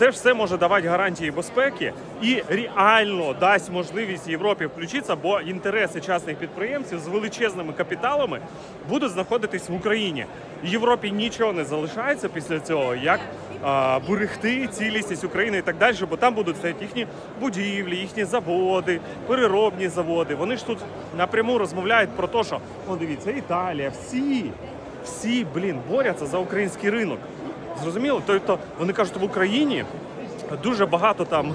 Це все може давати гарантії безпеки і реально дасть можливість Європі включитися, бо інтереси частних підприємців з величезними капіталами будуть знаходитись в Україні. Європі нічого не залишається після цього, як а, берегти цілісність України і так далі, бо там будуть стояти їхні будівлі, їхні заводи, переробні заводи. Вони ж тут напряму розмовляють про те, що о, дивіться, Італія, всі, всі, блін, борються за український ринок. Зрозуміло? Тобто вони кажуть, в Україні дуже багато там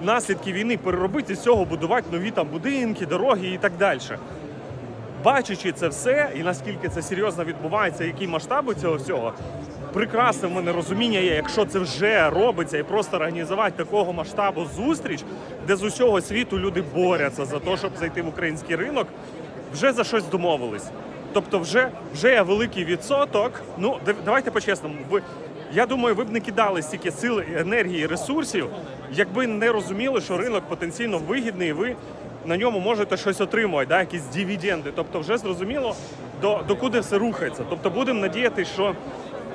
наслідки війни переробити з цього будувати нові там будинки, дороги і так далі. Бачачи це все, і наскільки це серйозно відбувається, які масштаби цього всього, прекрасне в мене розуміння є, якщо це вже робиться, і просто організувати такого масштабу зустріч, де з усього світу люди борються за те, щоб зайти в український ринок, вже за щось домовились. Тобто, вже, вже є великий відсоток. Ну, давайте по-чесному. Ви, я думаю, ви б не кидали стільки сил, енергії, ресурсів, якби не розуміли, що ринок потенційно вигідний, і ви на ньому можете щось отримувати, да, якісь дивіденди. Тобто, вже зрозуміло, до, до куди все рухається. Тобто, будемо надіятися, що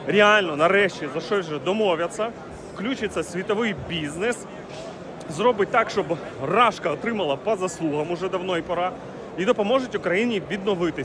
реально нарешті за щось вже домовляться, включиться світовий бізнес, зробить так, щоб Рашка отримала по заслугам уже давно і пора, і допоможуть Україні відновитись.